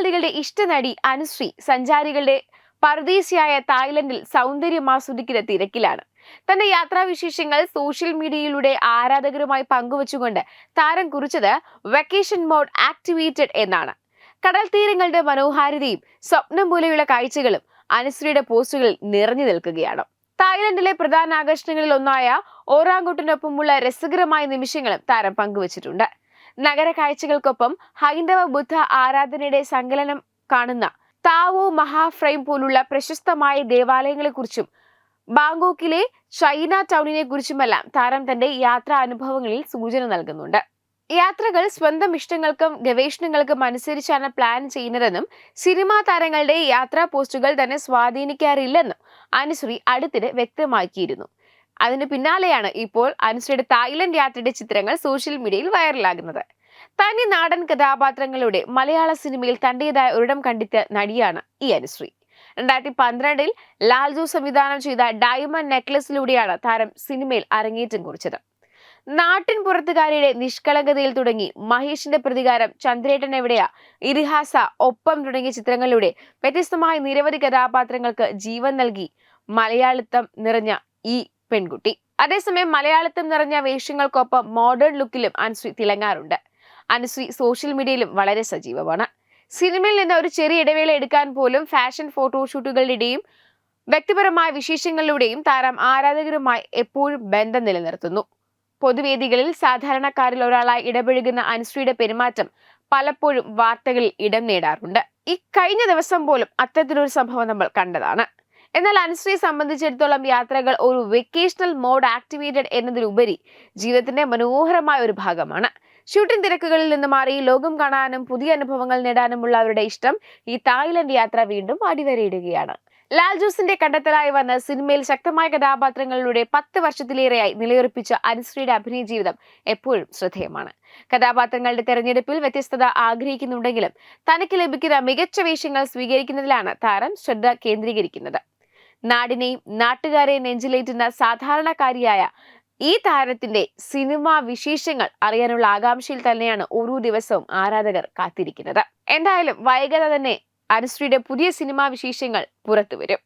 മലയാളികളുടെ ഇഷ്ടനടി അനുശ്രീ സഞ്ചാരികളുടെ പർദീസിയായ തായ്ലൻഡിൽ സൗന്ദര്യം ആസ്വദിക്കുന്ന തിരക്കിലാണ്. തന്റെ യാത്രാവിശേഷങ്ങൾ സോഷ്യൽ മീഡിയയിലൂടെ ആരാധകരുമായി പങ്കുവച്ചുകൊണ്ട് താരം കുറിച്ചത് വെക്കേഷൻ മോഡ് ആക്ടിവേറ്റഡ് എന്നാണ്. കടൽ തീരങ്ങളുടെ മനോഹാരിതയും സ്വപ്നം പോലെയുള്ള കാഴ്ചകളും അനുശ്രീയുടെ പോസ്റ്റുകളിൽ നിറഞ്ഞു നിൽക്കുകയാണ്. തായ്ലൻഡിലെ പ്രധാന ആകർഷണങ്ങളിൽ ഒന്നായ ഓറാങ്കുട്ടിനൊപ്പമുള്ള രസകരമായ നിമിഷങ്ങളും താരം പങ്കുവച്ചിട്ടുണ്ട്. നഗര കാഴ്ചകൾക്കൊപ്പം ഹൈന്ദവ ബുദ്ധ ആരാധനയുടെ സങ്കലനം കാണുന്ന താവോ മഹാഫ്രൈം പോലുള്ള പ്രശസ്തമായ ദേവാലയങ്ങളെക്കുറിച്ചും ബാങ്കോക്കിലെ ചൈന ടൗണിനെ കുറിച്ചുമെല്ലാം താരം തന്റെ യാത്രാ അനുഭവങ്ങളിൽ സൂചന നൽകുന്നുണ്ട്. യാത്രകൾ സ്വന്തം ഇഷ്ടങ്ങൾക്കും ഗവേഷണങ്ങൾക്കും അനുസരിച്ചാണ് പ്ലാൻ ചെയ്യുന്നതെന്നും സിനിമാ താരങ്ങളുടെ യാത്രാ പോസ്റ്റുകൾ തന്നെ സ്വാധീനിക്കാറില്ലെന്നും അനുശ്രീ അടുത്തിടെ വ്യക്തമാക്കിയിരുന്നു. അതിന് പിന്നാലെയാണ് ഇപ്പോൾ അനുശ്രീയുടെ തായ്ലൻഡ് യാത്രയുടെ ചിത്രങ്ങൾ സോഷ്യൽ മീഡിയയിൽ വൈറലാകുന്നത്. തനി നാടൻ കഥാപാത്രങ്ങളുടെ മലയാള സിനിമയിൽ തന്റേതായ ഒരിടം കണ്ടെത്തിയ നടിയാണ് ഈ അനുശ്രീ. രണ്ടായിരത്തി പന്ത്രണ്ടിൽ ലാൽജു സംവിധാനം ചെയ്ത ഡയമണ്ട് നെക്ലസിലൂടെയാണ് താരം സിനിമയിൽ അരങ്ങേറ്റം കുറിച്ചത്. നാട്ടിൻ പുറത്തുകാരിയുടെ നിഷ്കളങ്കതയിൽ തുടങ്ങി മഹേഷിന്റെ പ്രതികാരം ചന്ദ്രേട്ടൻ എവിടെയാ ഇതിഹാസ ഒപ്പം തുടങ്ങിയ ചിത്രങ്ങളിലൂടെ വ്യത്യസ്തമായ നിരവധി കഥാപാത്രങ്ങൾക്ക് ജീവൻ നൽകി മലയാളിത്തം നിറഞ്ഞ ഈ പെൺകുട്ടി. അതേസമയം മലയാളത്തിൽ നിറഞ്ഞ വേഷങ്ങൾക്കൊപ്പം മോഡേൺ ലുക്കിലും അനുശ്രീ തിളങ്ങാറുണ്ട്. അനുശ്രീ സോഷ്യൽ മീഡിയയിലും വളരെ സജീവമാണ്. സിനിമയിൽ നിന്ന് ഒരു ചെറിയ ഇടവേള എടുക്കാൻ പോലും ഫാഷൻ ഫോട്ടോഷൂട്ടുകളുടെയും വ്യക്തിപരമായ വിശേഷങ്ങളിലൂടെയും താരം ആരാധകരുമായി എപ്പോഴും ബന്ധം നിലനിർത്തുന്നു. പൊതുവേദികളിൽ സാധാരണക്കാരിൽ ഒരാളായി ഇടപഴകുന്ന അനുശ്രീയുടെ പെരുമാറ്റം പലപ്പോഴും വാർത്തകളിൽ ഇടം നേടാറുണ്ട്. ഈ കഴിഞ്ഞ ദിവസം പോലും അത്തരത്തിലൊരു സംഭവം നമ്മൾ കണ്ടതാണ്. എന്നാൽ അനുശ്രീയെ സംബന്ധിച്ചിടത്തോളം യാത്രകൾ ഒരു വെക്കേഷണൽ മോഡ് ആക്ടിവേറ്റഡ് എന്നതിലുപരി ജീവിതത്തിന്റെ മനോഹരമായ ഒരു ഭാഗമാണ്. ഷൂട്ടിംഗ് തിരക്കുകളിൽ നിന്ന് മാറി ലോകം കാണാനും പുതിയ അനുഭവങ്ങൾ നേടാനുമുള്ള അവരുടെ ഇഷ്ടം ഈ തായ്ലൻഡ് യാത്ര വീണ്ടും അടിവരയിടുകയാണ്. ലാൽ ജോസിന്റെ കണ്ടെത്തലായി വന്ന സിനിമയിൽ ശക്തമായ കഥാപാത്രങ്ങളിലൂടെ പത്ത് വർഷത്തിലേറെയായി നിലയുറപ്പിച്ച അനുശ്രീയുടെ അഭിനയ ജീവിതം എപ്പോഴും ശ്രദ്ധേയമാണ്. കഥാപാത്രങ്ങളുടെ തെരഞ്ഞെടുപ്പിൽ വ്യത്യസ്തത ആഗ്രഹിക്കുന്നുണ്ടെങ്കിലും തനിക്ക് ലഭിക്കുന്ന മികച്ച വേഷങ്ങൾ സ്വീകരിക്കുന്നതിലാണ് താരം ശ്രദ്ധ കേന്ദ്രീകരിക്കുന്നത്. നാടിനെയും നാട്ടുകാരെയും നെഞ്ചിലേറ്റുന്ന സാധാരണക്കാരിയായ ഈ താരത്തിന്റെ സിനിമാ വിശേഷങ്ങൾ അറിയാനുള്ള ആകാംക്ഷയിൽ തന്നെയാണ് ഓരോ ദിവസവും ആരാധകർ കാത്തിരിക്കുന്നത്. എന്തായാലും വൈകാതെ തന്നെ അനുശ്രീയുടെ പുതിയ സിനിമാ വിശേഷങ്ങൾ പുറത്തുവരും.